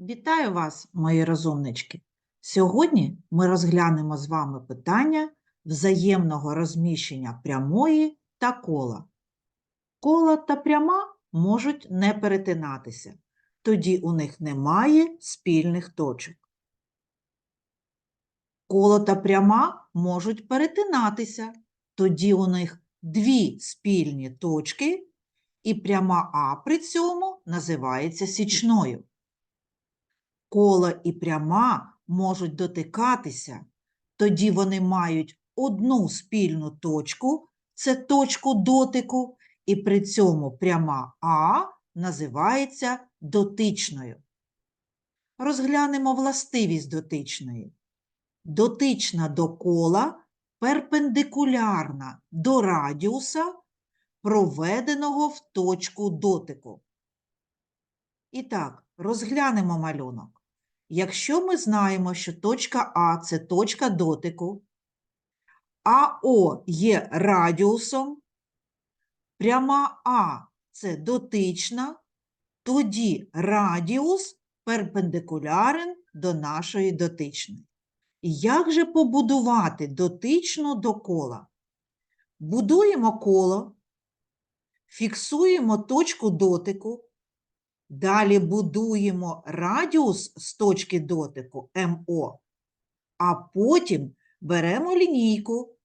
Вітаю вас, мої розумнички! Сьогодні ми розглянемо з вами питання взаємного розміщення прямої та кола. Кола та пряма можуть не перетинатися, тоді у них немає спільних точок. Коло та пряма можуть перетинатися, тоді у них дві спільні точки, і пряма А при цьому називається січною. Коло і пряма можуть дотикатися, тоді вони мають одну спільну точку, це точку дотику, і при цьому пряма А називається дотичною. Розглянемо властивість дотичної. Дотична до кола перпендикулярна до радіуса, проведеного в точку дотику. І так, розглянемо малюнок. Якщо ми знаємо, що точка А – це точка дотику, а О є радіусом, пряма А – це дотична, тоді радіус перпендикулярен до нашої дотичної. Як же побудувати дотичну до кола? Будуємо коло, фіксуємо точку дотику, Далі будуємо радіус з точки дотику МО, а потім беремо лінійку,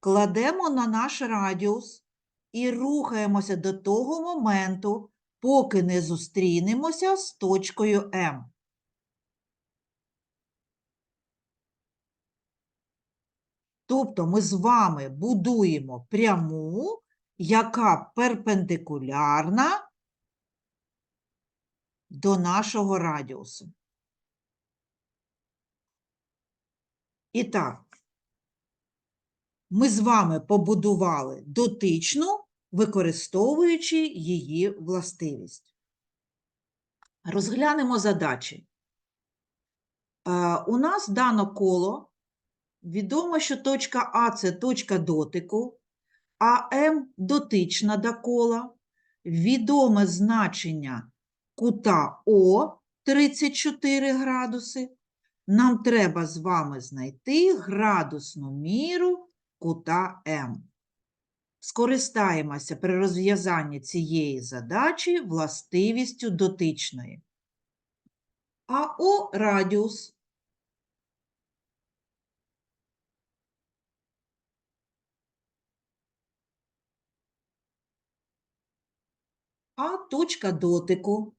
кладемо на наш радіус і рухаємося до того моменту, поки не зустрінемося з точкою М. Тобто ми з вами будуємо пряму, яка перпендикулярна до нашого радіусу. І так, ми з вами побудували дотичну, використовуючи її властивість. Розглянемо задачі. Е, У нас дано коло. Відомо, що точка А це точка дотику, а М дотична до кола. Відоме значення кута О 34 градуси. Нам треба з вами знайти градусну міру кута М. Скористаємося при розв'язанні цієї задачі властивістю дотичної. АО радіус. А точка дотику.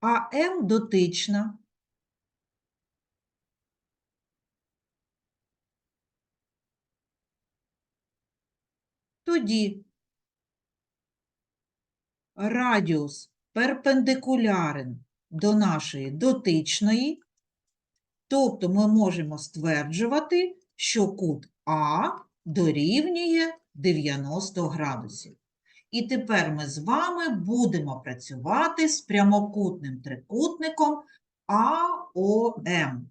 А М дотична. Тоді радіус перпендикулярен до нашої дотичної, тобто ми можемо стверджувати, що кут А дорівнює 90 градусів. І тепер ми з вами будемо працювати з прямокутним трикутником АОМ.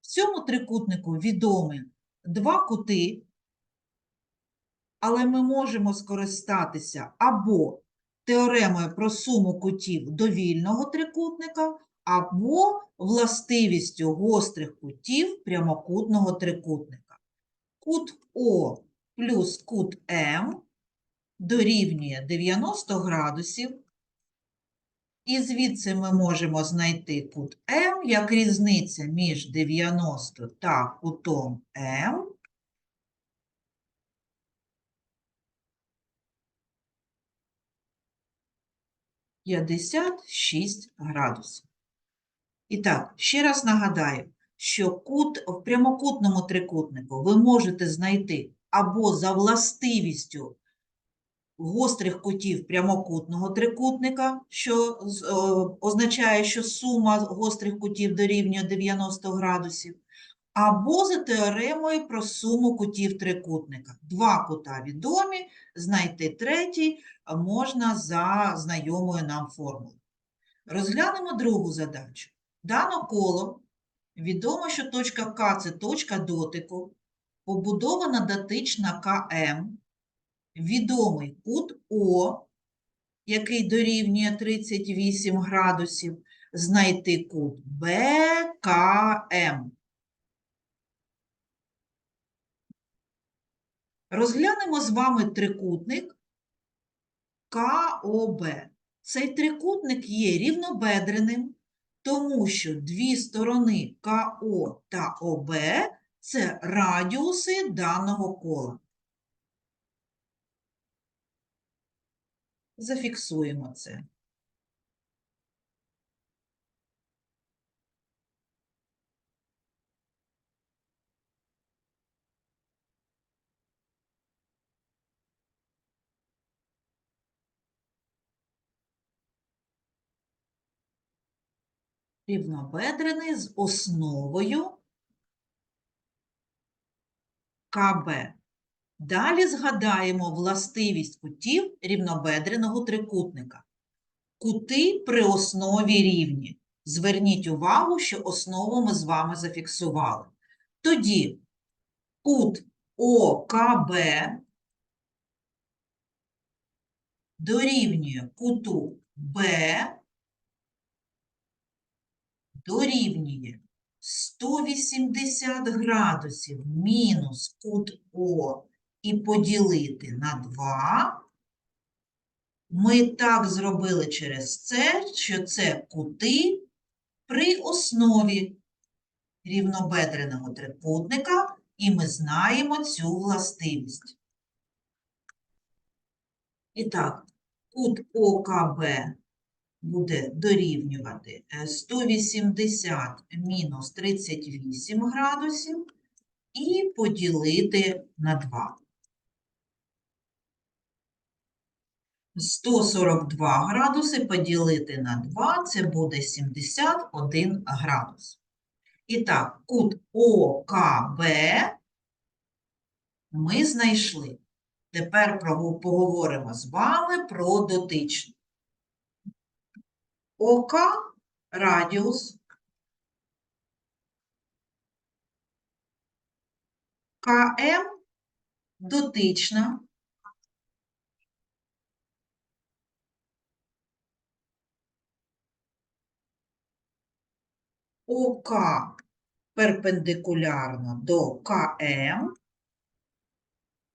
В цьому трикутнику відомі два кути, але ми можемо скористатися або теоремою про суму кутів довільного трикутника, або властивістю гострих кутів прямокутного трикутника. Кут О плюс кут М дорівнює 90 градусів. І звідси ми можемо знайти кут М як різниця між 90 та кутом М. П'ятдесят шість градусів. І так, ще раз нагадаю, що кут в прямокутному трикутнику ви можете знайти або за властивістю гострих кутів прямокутного трикутника, що означає, що сума гострих кутів дорівнює 90 градусів, або за теоремою про суму кутів трикутника. Два кута відомі, знайти третій можна за знайомою нам формулою. Розглянемо другу задачу. Дано коло. Відомо, що точка К – це точка дотику, побудована дотична КМ, відомий кут О, який дорівнює 38 градусів, знайти кут БКМ. Розглянемо з вами трикутник КОБ. Цей трикутник є рівнобедреним, тому що дві сторони КО та ОБ – це радіуси даного кола. Зафіксуємо це. Рівнобедрений з основою КБ. Далі згадаємо властивість кутів рівнобедреного трикутника. Кути при основі рівні. Зверніть увагу, що основу ми з вами зафіксували. Тоді кут ОКБ дорівнює куту Б дорівнює 180 градусів мінус кут О і поділити на 2. Ми так зробили через це, що це кути при основі рівнобедреного трикутника, і ми знаємо цю властивість. І так, кут ОКБ буде дорівнювати е, 180 мінус 38 градусів і поділити на 2. 142 градуси поділити на 2 – це буде 71 градус. І так, кут ОКБ ми знайшли. Тепер поговоримо з вами про дотичну. ОК – радіус, КМ – дотична, ОК перпендикулярно до КМ,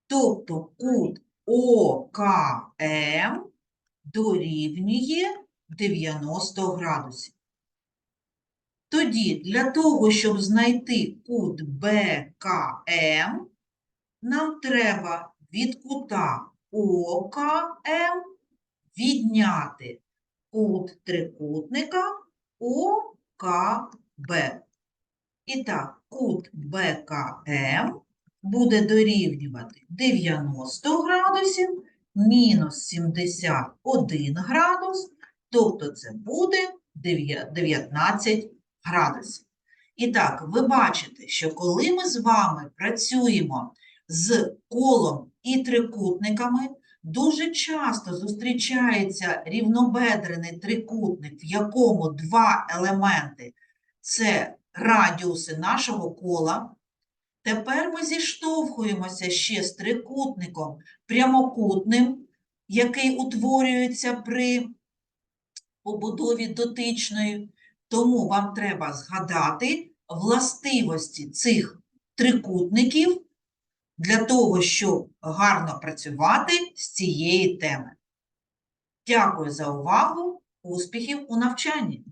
тобто кут ОКМ дорівнює 90 градусів. Тоді для того, щоб знайти кут БКМ, нам треба від кута ОКМ відняти кут трикутника ОКБ. І так, кут БКМ буде дорівнювати 90 градусів мінус 71 градус, тобто це буде 19 градусів. І так, ви бачите, що коли ми з вами працюємо з колом і трикутниками, дуже часто зустрічається рівнобедрений трикутник, в якому два елементи – це радіуси нашого кола. Тепер ми зіштовхуємося ще з трикутником прямокутним, який утворюється при побудові дотичної. Тому вам треба згадати властивості цих трикутників для того, щоб гарно працювати з цієї теми. Дякую за увагу! Успіхів у навчанні!